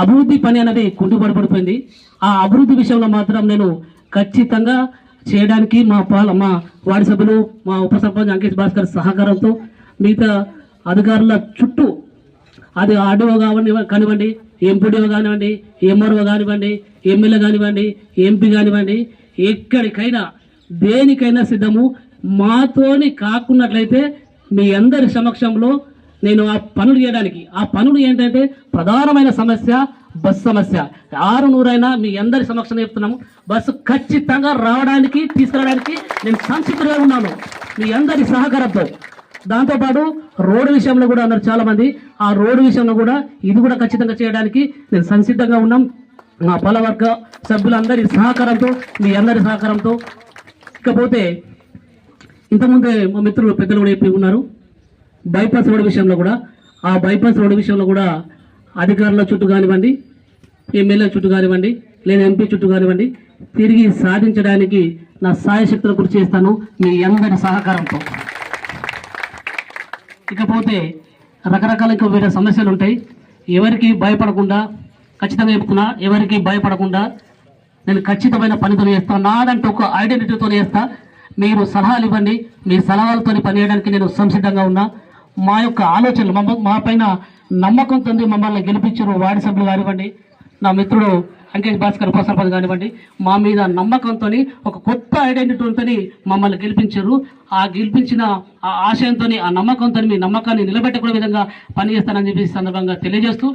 అభివృద్ధి పని అనేది కుంటుపడిపడిపోయింది. ఆ అభివృద్ధి విషయంలో మాత్రం నేను ఖచ్చితంగా చేయడానికి మా పాల మా వార్డు సభ్యులు మా ఉప సర్పంచ్ అంకేష్ భాస్కర్ సహకారంతో మిగతా అధికారుల చుట్టూ అది ఆర్డీఓ కావండి కానివ్వండి ఎంపీడీఓ కానివ్వండి ఎంఆర్ఓ కానివ్వండి ఎమ్మెల్యే కానివ్వండి ఎంపీ కానివ్వండి ఎక్కడికైనా దేనికైనా సిద్ధము. మాతోని కాకున్నట్లయితే మీ అందరి సమక్షంలో నేను ఆ పనులు చేయడానికి. ఆ పనులు ఏంటంటే ప్రధానమైన సమస్య బస్ సమస్య. ఆరు నూరైనా మీ అందరి సమక్షం చెప్తున్నాము. బస్సు ఖచ్చితంగా రావడానికి తీసుకురావడానికి నేను సంసిద్ధంగా ఉన్నాను. మీ అందరి సహకారంతో. దాంతోపాటు రోడ్డు విషయంలో కూడా అన్నారు చాలామంది ఆ రోడ్డు విషయంలో కూడా ఇది కూడా ఖచ్చితంగా చేయడానికి నేను సంసిద్ధంగా ఉన్నాం. మా పలవర్గ సభ్యులందరి సహకారంతో మీ అందరి సహకారంతో. ఇకపోతే ఇంతకుముందే మా మిత్రులు పెద్దలు కూడా చెప్పి ఉన్నారు. బైపాస్ రోడ్డు విషయంలో కూడా ఆ బైపాస్ రోడ్డు విషయంలో కూడా అధికారుల చుట్టూ కానివ్వండి ఎమ్మెల్యే చుట్టూ కానివ్వండి లేదా ఎంపీ చుట్టూ కానివ్వండి తిరిగి సాధించడానికి నా సాయశక్తులు కృషి చేస్తాను. మీ అందరి సహకారంతో. ఇకపోతే రకరకాల ఇంకా వేరే సమస్యలు ఉంటాయి. ఎవరికి భయపడకుండా ఖచ్చితంగా చెప్తున్నా ఎవరికి భయపడకుండా నేను ఖచ్చితమైన పనితో వేస్తాను నాదంటే ఒక ఐడెంటిటీతో చేస్తా. మీరు సలహాలు ఇవ్వండి. మీ సలహాలతో పనిచేయడానికి నేను సంసిద్ధంగా ఉన్నా. మా యొక్క ఆలోచనలు మా మా పైన నమ్మకంతో మమ్మల్ని గెలిపించారు. వార్డు సభ్యులు కానివ్వండి నా మిత్రుడు అంకేష్ భాస్కర్ ఉపసర్పంచ్ కానివ్వండి మా మీద నమ్మకంతో ఒక కొత్త ఐడెంటిటీతో మమ్మల్ని గెలిపించారు. ఆ గెలిపించిన ఆ ఆశయంతో ఆ నమ్మకంతో మీ నమ్మకాన్ని నిలబెట్టుకునే విధంగా పనిచేస్తానని చెప్పి సందర్భంగా తెలియజేస్తూ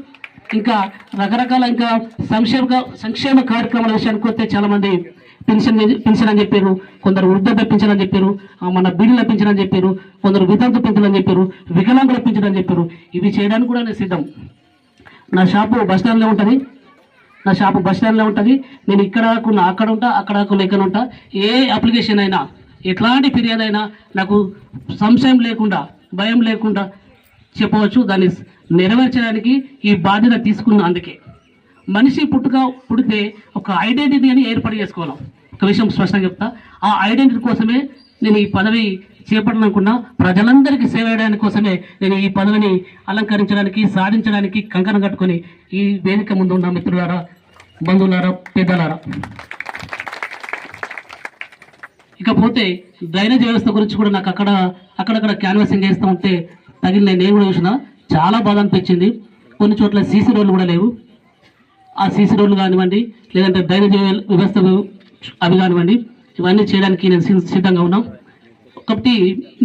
ఇంకా రకరకాల ఇంకా సంక్షేమ సంక్షేమ కార్యక్రమాల విషయానికి వస్తే చాలామంది పెన్షన్ పెన్షన్ అని చెప్పారు. కొందరు వృద్ధాప్య పెన్షన్ అని చెప్పారు. ఆ, మన బీడీల పెన్షన్ అని చెప్పారు. కొందరు వితంతు పెన్షన్ అని చెప్పారు. వికలాంగుల పెన్షన్ అని చెప్పారు. ఇవి చేయడానికి కూడా నేను సిద్ధం. నా షాపు బస్ స్టాండ్లో ఉంటుంది. నా షాపు బస్ స్టాండ్లో ఉంటుంది. నేను ఇక్కడ కాకుండా అక్కడ ఉంటా అక్కడ కాకుండా ఇక్కడ ఉంటా. ఏ అప్లికేషన్ అయినా ఎట్లాంటి ఫిర్యాదు అయినా నాకు సంశయం లేకుండా భయం లేకుండా చెప్పవచ్చు. దాన్ని నెరవేర్చడానికి ఈ బాధ్యత తీసుకున్న అందుకే. మనిషి పుట్టుక పుడితే ఒక ఐడెంటిటీ అని ఏర్పాటు చేసుకోవాలి. ఒక విషయం స్పష్టంగా చెప్తా. ఆ ఐడెంటిటీ కోసమే నేను ఈ పదవి చేపట్టాలనుకున్నా ప్రజలందరికీ సేవ చేయడానికి కోసమే నేను ఈ పదవిని అలంకరించడానికి సాధించడానికి కంకణం కట్టుకొని ఈ వేదిక ముందు ఉన్న మిత్రులారా బంధువులారా పెద్దలారా. ఇకపోతే డ్రైనేజ్ వ్యవస్థ గురించి కూడా నాకు అక్కడ అక్కడక్కడ క్యాన్వాసింగ్ చేస్తూ ఉంటే తగిలిన నేను కూడా చూసిన. చాలా బాధ అనిపించింది. కొన్ని చోట్ల సీసీ రోడ్లు కూడా లేవు. ఆ సీసీ రోడ్లు కానివ్వండి లేదంటే డ్రైనేజ్ వ్యవస్థ అవి కానివ్వండి ఇవన్నీ చేయడానికి నేను సిద్ధంగా ఉన్నాం. కాబట్టి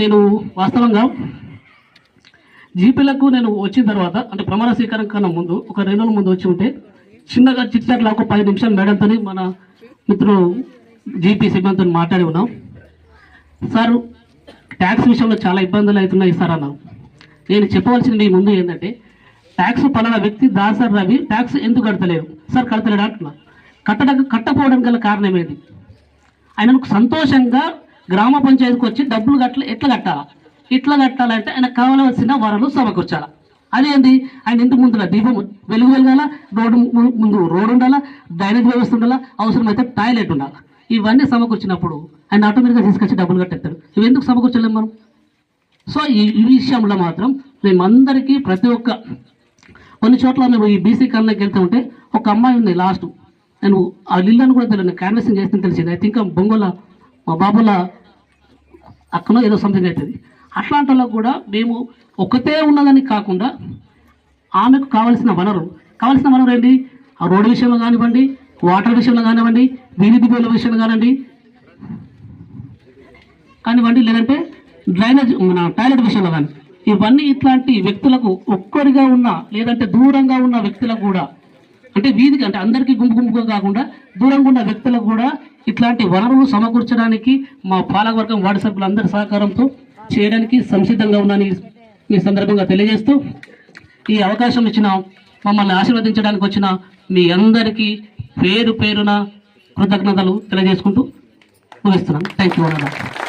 నేను వాస్తవంగా జీపీలకు నేను వచ్చిన తర్వాత అంటే ప్రమాణ స్వీకారం కన్నా ముందు ఒక రెండు రోజుల ముందు వచ్చి ఉంటే చిన్నగా చిట్చాట్లా ఒక పది నిమిషాలు మేడంతో మన మిత్రులు జీపీ సిబ్బందితో మాట్లాడి ఉన్నాం. సార్ ట్యాక్స్ విషయంలో చాలా ఇబ్బందులు అవుతున్నాయి సార్ అన్నారు నేను చెప్పవలసింది మీ ముందు ఏంటంటే ట్యాక్స్ పలానా వ్యక్తి దాసర్ రవి ట్యాక్స్ ఎందుకు కడతలేరు? సార్ కడతలేడు అంటున్నా? కట్టడం కట్టపోవడం గల కారణం ఏంటి ఆయనకు సంతోషంగా గ్రామ పంచాయతీకి వచ్చి డబ్బులు కట్ట ఎట్లా కట్టాలా? ఇట్లా కట్టాలంటే ఆయనకు కావలసిన వరలు సమకూర్చాలా. అదేంది ఆయన ఇంటి ముందున దీపం వెలుగు వెలగాల? రోడ్డు ముందు రోడ్డు ఉండాలా? డ్రైనేజ్ వ్యవస్థ ఉండాలా? అవసరమైతే టాయిలెట్ ఉండాలా? ఇవన్నీ సమకూర్చినప్పుడు ఆయన ఆటోమేటిక్గా తీసుకొచ్చి డబ్బులు కట్టేస్తాడు. ఇవి ఎందుకు సమకూర్చలేము మనం? సో ఈ ఈ విషయంలో మాత్రం మేమందరికీ ప్రతి ఒక్క కొన్ని చోట్ల మేము ఈ బీసీ కన్నా వెళ్తూ ఉంటే ఒక అమ్మాయి ఉంది లాస్ట్. నేను ఆ ఇల్లు కూడా తెలియదు క్యాన్వసింగ్ చేస్తే తెలిసింది. ఐ థింక్ బొంగోల మా బాబుల అక్కనో ఏదో సంథింగ్ అవుతుంది. అట్లాంటి కూడా మేము ఒకటే ఉన్నదని కాకుండా ఆమెకు కావలసిన వనరు. కావలసిన వనరు ఏంటి? ఆ రోడ్డు విషయంలో కానివ్వండి వాటర్ విషయంలో కానివ్వండి వీధి దిగుల విషయంలో కానివ్వండి. కానివ్వండి లేదంటే డ్రైనేజ్ మన టాయిలెట్ విషయంలో కానీ ఇవన్నీ ఇట్లాంటి వ్యక్తులకు ఒక్కరిగా ఉన్న లేదంటే దూరంగా ఉన్న వ్యక్తులకు కూడా అంటే వీధికి అంటే అందరికీ గుంపు గుంపుగా కాకుండా దూరంగా ఉన్న వ్యక్తులకు కూడా ఇట్లాంటి వనరులు సమకూర్చడానికి మా పాలకవర్గం వార్డు సభ్యులందరి సహకారంతో చేయడానికి సంసిద్ధంగా ఉన్నాను ఈ- సందర్భంగా తెలియజేస్తూ ఈ అవకాశం ఇచ్చిన మమ్మల్ని ఆశీర్వదించడానికి వచ్చిన మీ అందరికీ పేరు పేరున కృతజ్ఞతలు తెలియజేసుకుంటూ ముగిస్తున్నాను. Thank you